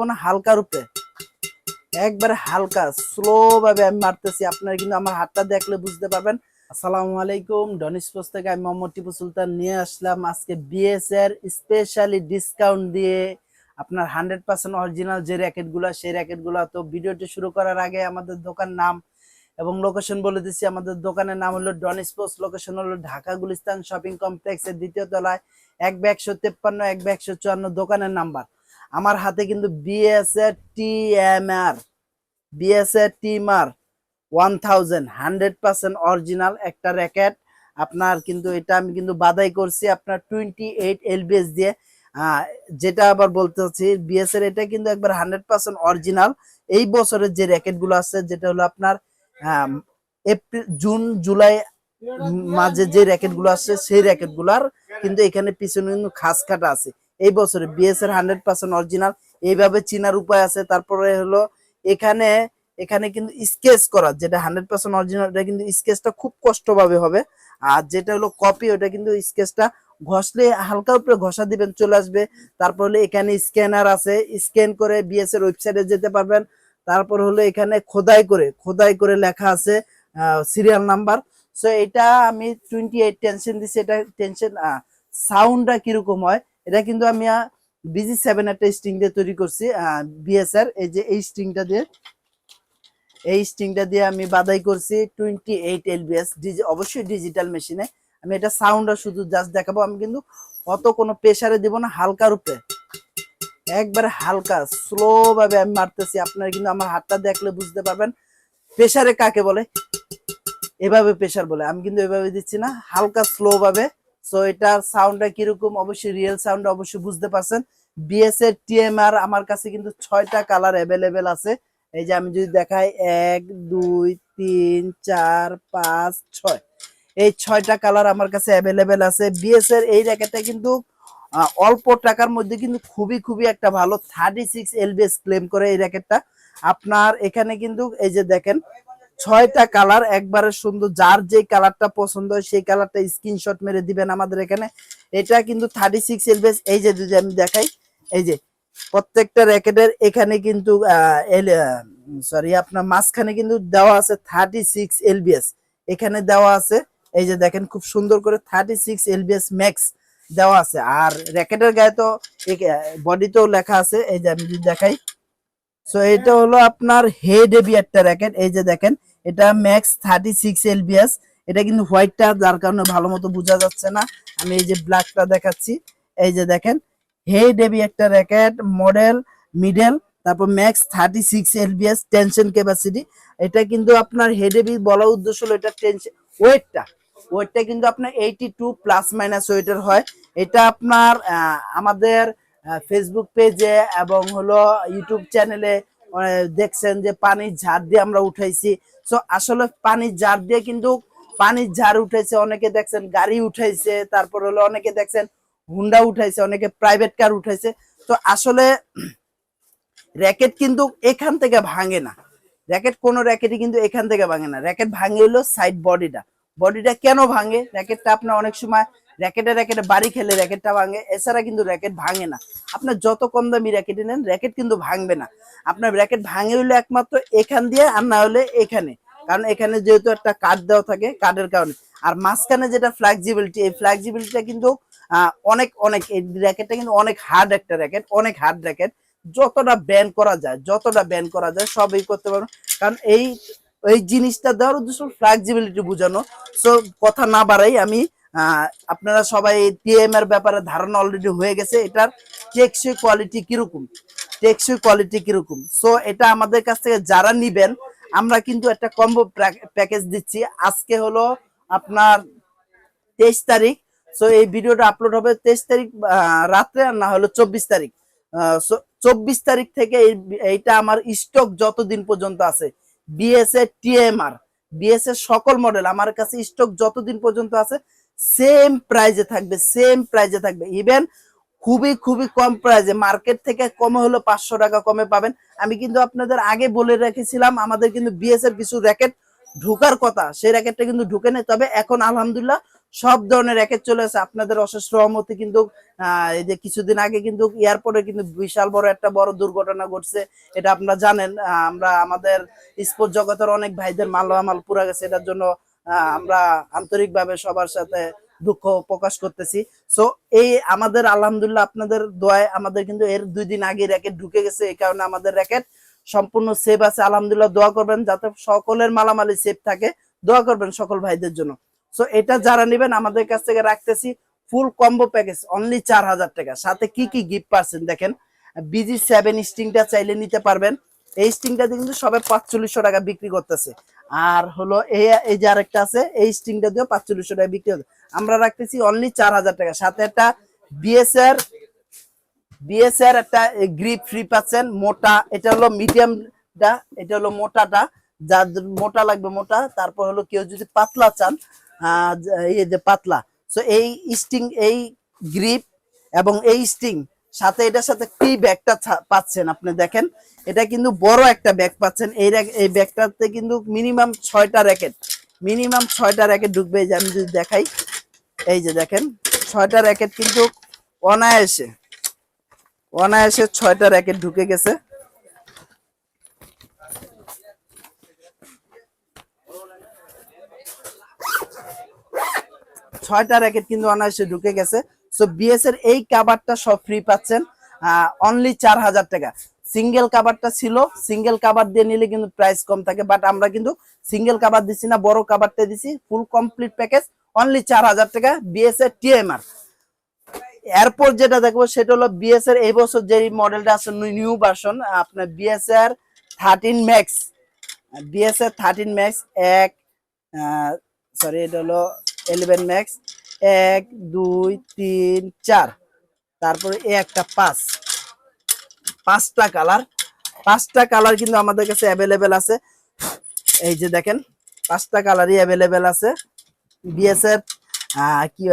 কোনো হালকা রূপে। একবারে হালকা স্লো ভাবে আমি মারতেছি। আপনারা কিন্তু আমার হাতটা দেখলে বুঝতে পারবেন। আসসালামু আলাইকুম, ডনিস পোস্ট থেকে আমি মোহাম্মদ টিপু সুলতান নিয়ে আসলাম আজকে বিএস এর স্পেশালি ডিসকাউন্ট দিয়ে। আপনার হান্ড্রেড পার্সেন্ট অরিজিনাল যে র্যাকেটগুলা সেই র্যাকেটগুলা তো ভিডিওটি শুরু করার আগে আমাদের দোকান নাম এবং লোকেশন বলে দিচ্ছি আমাদের দোকানের নাম হলো ডনিস পোস্ট লোকেশন হলো ঢাকা গুলিস্তান শপিং কমপ্লেক্সের দ্বিতীয় তলায়। এক বা একশো তেপ্পান্ন, এক বা একশো চুয়ান্ন, দোকানের নাম্বার। আমার হাতে কিন্তু BSA TMR BSA TMR one thousand hundred percent original একটা র্যাকেট আপনার কিন্তু এটা আমি কিন্তু বাদাই করছি আপনার টোয়েন্টি এইট এলবিএস দিয়ে। যেটা আবার বলতে হচ্ছে বিএস এর এটা কিন্তু একবার হান্ড্রেড পার্সেন্ট অরিজিনাল এই বছরের যে র্যাকেটগুলো আছে, যেটা হলো আপনার এপ্রিল জুন জুলাই মাঝে যে র্যাকেটগুলো আসছে সেই র্যাকেটগুলার কিন্তু এখানে পিছনে কিন্তু খাস কাটা আছে। এই বছরে বিএস এর হান্ড্রেড পার্সেন্ট অরিজিনাল এইভাবে চিনার উপায় আছে। তারপরে হলো এখানে এখানে কিন্তু স্কেচ করা, যেটা হান্ড্রেড পার্সেন্ট অরিজিনাল এটা কিন্তু স্কেচটা খুব কষ্টভাবে হবে। আর যেটা হলো কপি ওটা কিন্তু স্কেচটা ঘষলে হালকা উপরে ঘষা দিবেন, চলে আসবে। তারপর হলো এখানে স্ক্যানার আছে। স্ক্যান করে বিএস এর ওয়েবসাইটে যেতে পারবেন। তারপর হলো এখানে খোদাই করে খোদাই করে লেখা আছে সিরিয়াল নাম্বার সো এটা আমি টোয়েন্টি এইট টেনশন দিচ্ছি এটা টেনশন সাউন্ডটা কীরকম হয়? এটা কিন্তু আমি বিজি সেভেন একটা স্ট্রিং দিয়ে তৈরি করছি বিএসআর এই যে এই স্ট্রিংটা দিয়ে। এই স্ট্রিংটা দিয়ে আমি বাদাই করছি টোয়েন্টি এইট এলবিএস অবশ্যই ডিজিটাল মেশিনে আমি এটা সাউন্ডটা শুধু জাস্ট দেখাবো, আমি কিন্তু অত কোনো প্রেশারে দিব না, হালকা রূপে। একবারে হালকা স্লো ভাবে আমি মারতেছি, আপনারা কিন্তু আমার হাতটা দেখলে বুঝতে পারবেন। প্রেশারে কাকে বলে? এভাবে প্রেশার বলে, আমি কিন্তু এভাবে দিচ্ছি না, হালকা স্লো ভাবে সো এটার সাউন্ডটা কীরকম? অবশ্যই রিয়েল সাউন্ড অবশ্যই বুঝতে পারছেন। বিএস এর টিএমআর আমার কাছে কিন্তু ছয়টা কালার অ্যাভেলেবেল আছে। এই যে আমি যদি দেখাই, এক, দুই, তিন, চার, পাঁচ, ছয়। এই ছয়টা কালার আমার কাছে অ্যাভেলেবেল আছে। বিএস এর এই র্যাকেটটা কিন্তু অল্প টাকার মধ্যে কিন্তু খুবই খুবই একটা ভালো। থার্টি সিক্স এলবিএস ক্লেম করে এই র্যাকেটটা। আপনার এখানে কিন্তু, এই যে দেখেন ছয়টা কালার, একবারে সুন্দর। যার যে কালারটা পছন্দ হয়, সেই কালারটা স্ক্রিনশট মেরে দিবেন আমাদের এখানে। এটা কিন্তু থার্টি সিক্স এলবিএস এই যে যদি আমি দেখাই। এই যে, প্রত্যেকটা র্যাকেটের এখানে কিন্তু সরি আপনার মাঝখানে কিন্তু দেওয়া আছে থার্টি সিক্স এলবিএস এখানে দেওয়া আছে, এই যে দেখেন, খুব সুন্দর করে থার্টি সিক্স এলবিএস ম্যাক্স দেওয়া আছে। আর র্যাকেটের গায়ে তো বডিতেও লেখা আছে, এই যে আমি যদি দেখাই। সো এটা হলো আপনার হেড হেভি একটা র্যাকেট। এই যে দেখেন এটা ম্যাক্স থার্টি সিক্স এলবিএস এটা কিন্তু হোয়াইটটা যার কারণে ভালো মতো বোঝা যাচ্ছে না। আমি এই যে ব্ল্যাকটা দেখাচ্ছি। এই যে দেখেন, হে হেভি একটা র্যাকেট মডেল মিডেল তারপর max thirty six lbs tension capacity এটা কিন্তু আপনার হেড হেভি বলার উদ্দেশ্য হলো এটা টেনশন ওয়েটটা ওয়েটটা কিন্তু আপনার এইটি টু প্লাস মাইনাস ওয়েটের হয়। এটা আপনার আমাদের ফেসবুক পেজে এবং হলো ইউটিউব চ্যানেলে দেখছেন যে পানির ঝাড় দিয়ে আমরা উঠাইছি। সো আসলে পানির ঝাড় দিয়ে কিন্তু পানির ঝাড় উঠাইছে, অনেকে দেখছেন গাড়ি উঠাইছে, তারপর হলো অনেকে দেখছেন হুন্ডা উঠাইছে, অনেকে প্রাইভেট কার উঠাইছে। তো আসলে র্যাকেট কিন্তু এখান থেকে ভাঙে না। র্যাকেট কোনো র্যাকেটই কিন্তু এখান থেকে ভাঙে না। র্যাকেট ভাঙে হলো সাইড বডিটা বডিটা কেন ভাঙে? র্যাকেটটা আপনার অনেক সময় র্যাকেটে র্যাকেটে বাড়ি খেলে র্যাকেটটা ভাঙে, এছাড়া কিন্তু র্যাকেট ভাঙে না। আপনার যত কম দামি র্যাকেটই নেন, র্যাকেট কিন্তু ভাঙবে না। আপনার র্যাকেট ভাঙে হইলে একমাত্র এখান দিয়ে আর না হলে এখানে। কারণ এখানে যেহেতু একটা কাঠ দেওয়া থাকে কাঠের কারণে। আর মাঝখানে যেটা ফ্লেক্সিবিলিটি এই ফ্লেক্সিবিলিটিটা কিন্তু অনেক অনেক, এই র্যাকেটটা কিন্তু অনেক হার্ড একটা র্যাকেট, অনেক হার্ড র্যাকেট। যতটা ব্যান করা যায়, যতটা ব্যান করা যায়, সবই করতে পারবেন কারণ এই এই জিনিসটা দেওয়ার উদ্দেশ্য ফ্লেক্সিবিলিটি বোঝানো। সো কথা না বাড়াই আমি আপনারা সবাই টিএম এর ব্যাপারে ধারণা অলরেডি হয়ে গেছে, এটার টেকসই কোয়ালিটি কীরকম? টেকসই কোয়ালিটি কীরকম? সো এটা আমাদের কাছ থেকে যারা নিবেন, আমরা কিন্তু একটা কম্বো প্যাকেজ দিচ্ছি। আজকে হলো আপনার তেইশ তারিখ। সো এই ভিডিওটা আপলোড হবে তেইশ তারিখ রাত্রে, আর না হলো চব্বিশ তারিখ। চব্বিশ তারিখ থেকে এই- এইটা আমার স্টক যতদিন পর্যন্ত আছে। বিএসএ টিএমআর বিএসএ সকল মডেল আমার কাছে স্টক যতদিন পর্যন্ত আছে সেম প্রাইজে থাকবে সেম প্রাইজে থাকবে। ইভেন খুবই খুবই কম প্রাইজে মার্কেট থেকে কমে হলো পাঁচশো টাকা কমে পাবেন। আমি কিন্তু আপনাদের আগে বলে রেখেছিলাম আমাদের কিন্তু বিএস এর কিছু র্যাকেট ঢোকার কথা সেই র্যাকেটটা কিন্তু ঢুকে নেই। তবে এখন আলহামদুলিল্লাহ সব ধরনের র্যাকেট চলে আসে। আপনাদের অশেষ রহমতে কিন্তু আহ, এই যে কিছুদিন আগে কিন্তু এয়ারপোর্টে কিন্তু বিশাল বড় একটা বড় দুর্ঘটনা ঘটছে এটা আপনারা জানেন। আমরা আমাদের স্পোর্ট জগতের অনেক ভাইদের মালামাল পুরা গেছে এটার জন্য আমরা আন্তরিকভাবে সবার সাথে দুঃখ প্রকাশ করতেছি। সো এই আমাদের আলহামদুলিল্লাহ আপনাদের দোয়ায় আমাদের কিন্তু এর দুই দিন আগে র্যাকেট ঢুকে গেছে, এই কারণে আমাদের র্যাকেট সম্পূর্ণ সেফ আছে। আলহামদুলিল্লাহ দোয়া করবেন যাতে সকলের মালামালি সেফ থাকে। দোয়া করবেন সকল ভাইদের জন্য। সো এটা যারা নেবেন, আমাদের কাছ থেকে রাখতেছি ফুল কম্বো প্যাকেজ অনলি চার হাজার টাকা। সাথে কি কি গিফট পাচ্ছেন দেখেন। বিজি সেভেন স্টিংটা চাইলে নিতে পারবেন। এই স্টিংটাতে কিন্তু সবাই পাঁচচল্লিশশো টাকা বিক্রি করতেছে। আর হলো এই এই যে আরেকটা আছে, এই স্টিংটা দিয়েও পাঁচচল্লিশশো টাকা বিক্রি হচ্ছে। আমরা রাখতেছি অনলি চার হাজার টাকা। সাথে একটা বিএসআর বিএসআর একটা গ্রিপ ফ্রি পাচ্ছেন, মোটা। এটা হলো মিডিয়ামটা এটা হলো মোটাটা। যার মোটা লাগবে মোটা, তারপর হলো কেউ যদি পাতলা চান এই যে পাতলা। সো এই স্টিং, এই গ্রিপ এবং এই স্টিং সাথে এটার সাথে কি ব্যাগটা পাচ্ছেন আপনি দেখেন। এটা কিন্তু বড় একটা ব্যাগ পাচ্ছেন। এই এই ব্যাগটাতে কিন্তু মিনিমাম ছয়টা র্যাকেট মিনিমাম ছয়টা র্যাকেট ঢুকবে এই যে আমি যদি দেখাই। এই যে দেখেন, ছয়টা র্যাকেট কিন্তু অনায়াসে অনায়াসে ছয়টা র্যাকেট ঢুকে গেছে। ছয়টা র্যাকেট কিন্তু অনায়াসে ঢুকে গেছে। সো বিএস এর এই কাভারটা সব ফ্রি পাচ্ছেন অনলি চার হাজার টাকা। সিঙ্গেল কাভারটা ছিল সিঙ্গেল কাভার দিয়ে নিলে কিন্তু প্রাইস কম থাকে বাট আমরা কিন্তু সিঙ্গেল কাভার দিচ্ছি না, বড় কাভারটা দিছি ফুল কমপ্লিট প্যাকেজ অনলি চার হাজার টাকা বিএস এর টিএমআর এরপর যেটা দেখব, সেটা হলো বিএস এর এই বছর যে মডেলটা আছে নিউ ভার্সন আপনার বিএস এর থার্টিন ম্যাক্স বিএস এর থার্টিন ম্যাক্স এক সরি এটা হলো ইলেভেন ম্যাক্স এক, দুই, তিন, চার। তারপরে এ একটা পাঁচ। পাঁচটা কালার। পাঁচটা কালার কিন্তু আমাদের কাছে অ্যাভেলেবেল আছে। এই যে দেখেন, পাঁচটা কালারই অ্যাভেলেবেল আছে। বিএসএফ কি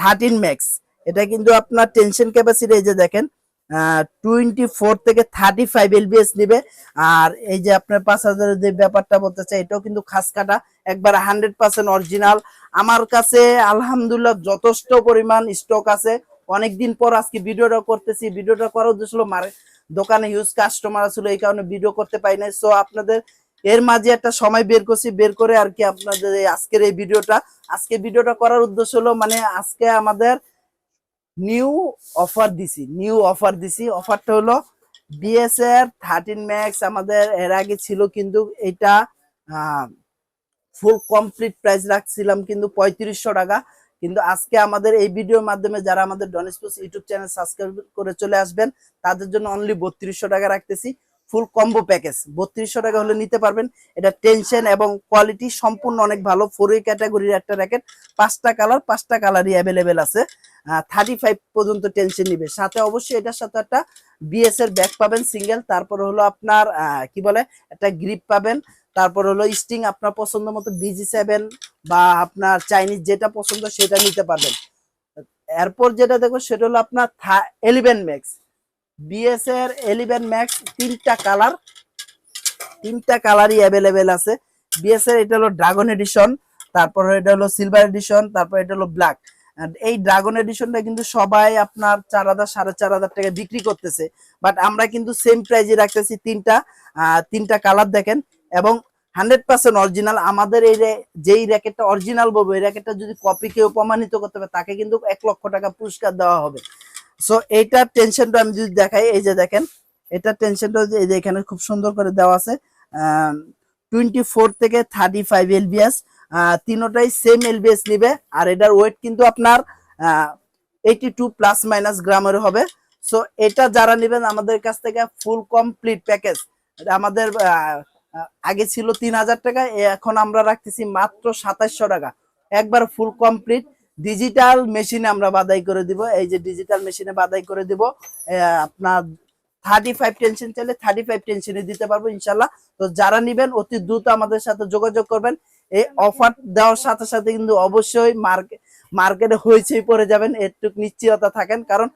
থার্টিন ম্যাক্স এটা কিন্তু আপনার টেনশন ক্যাপাসিটি এই যে দেখেন টোয়েন্টি ফোর থেকে থার্টি ফাইভ এলবিএস নিবে। আর এই যে আপনার পাঁচ হাজারের যে ব্যাপারটা বলতে চাই, এটাও কিন্তু খাস কাটা। একবার হান্ড্রেড পার্সেন্ট অরিজিনাল আমার কাছে আলহামদুলিল্লাহ যথেষ্ট পরিমাণ স্টক আছে। অনেকদিন পর আজকে ভিডিওটা করতেছি। ভিডিওটা করার উদ্দেশ্য হলো দোকানে হিউজ কাস্টমার ছিল এই কারণে ভিডিও করতে পাই নাই। সো আপনাদের এর মাঝে একটা সময় বের করছি। বের করে আর কি আপনাদের আজকের এই ভিডিওটা। আজকে ভিডিওটা করার উদ্দেশ্য হলো মানে আজকে আমাদের নিউ অফার দিছি। নিউ অফার দিছি। অফারটা হলো বিএসএর থার্টিন ম্যাক্স আমাদের এর আগে ছিল কিন্তু এটা ফুল কমপ্লিট প্রাইস রাখছিলাম কিন্তু পঁয়ত্রিশশো টাকা। কিন্তু আজকে আমাদের এই ভিডিওর মাধ্যমে যারা আমাদের ডনিসপোস ইউটিউব চ্যানেল সাবস্ক্রাইব করে চলে আসবেন, তাদের জন্য অনলি বত্রিশশো টাকা রাখতেছি। ফুল কম্বো প্যাকেজ বত্রিশশো টাকা হলে নিতে পারবেন। এটা টেনশন এবং কোয়ালিটি সম্পূর্ণ অনেক ভালো। ফোর ক্যাটাগরির একটা র্যাকেট পাঁচটা কালার পাঁচটা কালারই অ্যাভেলেবেল আছে। থার্টি ফাইভ পর্যন্ত টেনশন নিবে। সাথে অবশ্যই এটার সাথে একটা বিএস এর ব্যাগ পাবেন সিঙ্গেল তারপর হলো আপনার কি বলে? একটা গ্রিপ পাবেন। তারপর হলো স্টিং আপনার পছন্দ মতো বিজি সেভেন বা আপনার চাইনিজ যেটা পছন্দ সেটা নিতে পারবেন। এরপর যেটা দেখো সেটা হলো আপনার এলিভেন ম্যাক্স বিএস এর এলিভেন ম্যাক্স তিনটা কালার তিনটা কালারই অ্যাভেলেবেল আছে। বিএস এর এটা হলো ড্রাগন এডিশন তারপর এটা হলো সিলভার এডিশন তারপর এটা হলো ব্ল্যাক এই ড্রাগন এডিশনটা কিন্তু সবাই আপনার চার হাজার, সাড়ে চার হাজার টাকা বিক্রি করতেছে। বাট আমরা কিন্তু সেম প্রাইজে রাখতেছি তিনটা তিনটা কালার দেখেন। এবং হান্ড্রেড পার্সেন্ট অরিজিনাল। আমাদের এই যেই র্যাকেটটা অরিজিনাল বলব, এই র্যাকেটটা যদি কপি কেউ প্রমাণিত করতে হবে তাকে কিন্তু এক লক্ষ টাকা পুরস্কার দেওয়া হবে। সো এইটার টেনশনটা আমি যদি দেখাই, এই যে দেখেন এটার টেনশনটা এই যে এখানে খুব সুন্দর করে দেওয়া আছে। টোয়েন্টি ফোর থেকে থার্টি ফাইভ এলবিএস তিনোটাই সেম এলবিএস নিবে, আর এটার ওয়েট কিন্তু আপনার এইটি টু প্লাস মাইনাস গ্রামের হবে। সো এটা যারা নেবেন, আমাদের কাছ থেকে ফুল কমপ্লিট প্যাকেজ আমাদের আগে ছিল তিন হাজার টাকা এখন আমরা রাখতেছি মাত্র সাতাশশো টাকা। একবার ফুল কমপ্লিট ডিজিটাল মেশিনে আমরা বাদাই করে দিব। এই যে ডিজিটাল মেশিনে বাদাই করে দিব আপনার থার্টি ফাইভ টেনশন চাইলে থার্টি ফাইভ টেনশনে দিতে পারব ইনশাল্লাহ তো যারা নিবেন, অতি দ্রুত আমাদের সাথে যোগাযোগ করবেন। এই অফার দেওয়ার সাথে সাথে কিন্তু অবশ্যই মার্কেট হইচই পড়ে যাবেন। একটু নিশ্চয়তা থাকেন, কারণ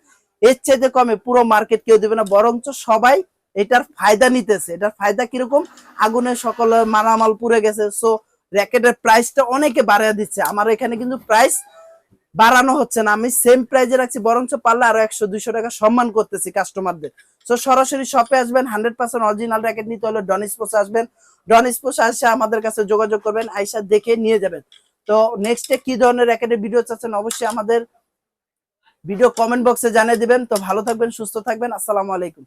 এর চাইতে কমে পুরো মার্কেট কেউ দেবে না। বরঞ্চ সবাই এটার ফায়দা নিতেছে। এটার ফায়দা কীরকম? আগুনে সকলের মালামাল পুড়ে গেছে সো র্যাকেটের প্রাইসটা অনেকে বাড়িয়ে দিচ্ছে। আমার এখানে কিন্তু প্রাইস বাড়ানো হচ্ছে না। আমি সেম প্রাইজে রাখছি, বরঞ্চ পারলে আরও একশো, দুইশো টাকা সম্মান করতেছি কাস্টমারদের তো সরাসরি শপে আসবেন হান্ড্রেড পার্সেন্ট অরিজিনাল র্যাকেট নিতে হলে ডন স্পোর্টস আসবেন। ডন স্পোর্টস আসে আমাদের কাছে যোগাযোগ করবেন, আইসা দেখে নিয়ে যাবেন। তো নেক্সটে কি ধরনের র্যাকেটের ভিডিও চাচ্ছেন অবশ্যই আমাদের ভিডিও কমেন্ট বক্সে জানিয়ে দিবেন। তো ভালো থাকবেন, সুস্থ থাকবেন। আসসালামু আলাইকুম।